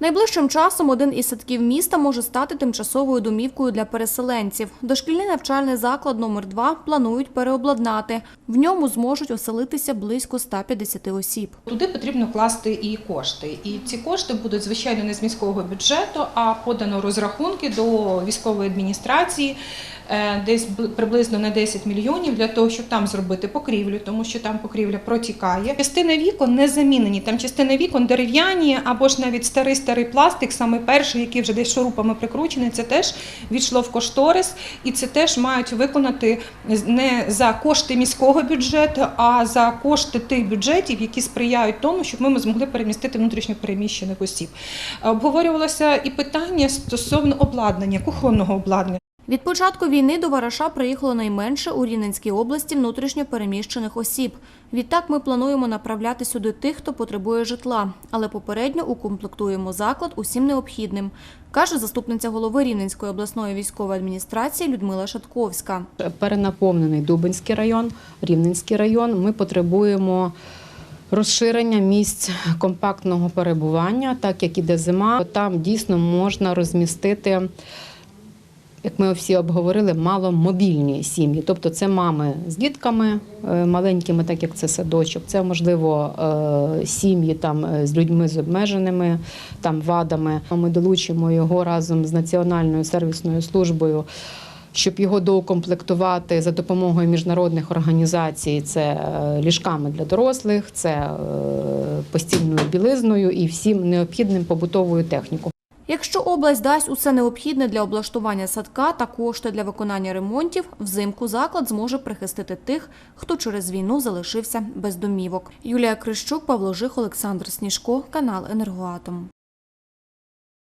Найближчим часом один із садків міста може стати тимчасовою домівкою для переселенців. Дошкільний навчальний заклад номер 2 планують переобладнати. В ньому зможуть оселитися близько 150 осіб. Туди потрібно класти і кошти. І ці кошти будуть, звичайно, не з міського бюджету, а подано розрахунки до військової адміністрації. е, Десь приблизно на 10 мільйонів для того, щоб там зробити покрівлю, тому що там покрівля протікає. Частина вікон не замінені. Там частина вікон дерев'яні або ж навіть старий старий пластик, саме перший, який вже десь шурупами прикручений. Це теж війшло в кошторис, і це теж мають виконати не за кошти міського бюджету, а за кошти тих бюджетів, які сприяють тому, щоб ми змогли перемістити внутрішньо переміщених осіб. Обговорювалося і питання стосовно обладнання, кухонного обладнання. Від початку війни до Вараша приїхало найменше у Рівненській області внутрішньо переміщених осіб. Відтак ми плануємо направляти сюди тих, хто потребує житла, але попередньо укомплектуємо заклад усім необхідним, каже заступниця голови Рівненської обласної військової адміністрації Людмила Шатковська. перенаповнений Дубинський район, Рівненський район. Ми потребуємо розширення місць компактного перебування, так як іде зима. Там дійсно можна розмістити. Як ми всі обговорили, маломобільні сім'ї, тобто це мами з дітками е, маленькими, так як це садочок, це можливо е, сім'ї там е, з людьми з обмеженими там вадами. Ми долучимо його разом з Національною сервісною службою щоб його доукомплектувати за допомогою міжнародних організацій, це ліжками для дорослих, це постільною білизною і всім необхідним побутовою технікою. Якщо область дасть усе необхідне для облаштування садка та кошти для виконання ремонтів, взимку заклад зможе прихистити тих, хто через війну залишився без домівок. Юлія Крищук, Павло Жих, Олександр Сніжко, канал Енергоатом.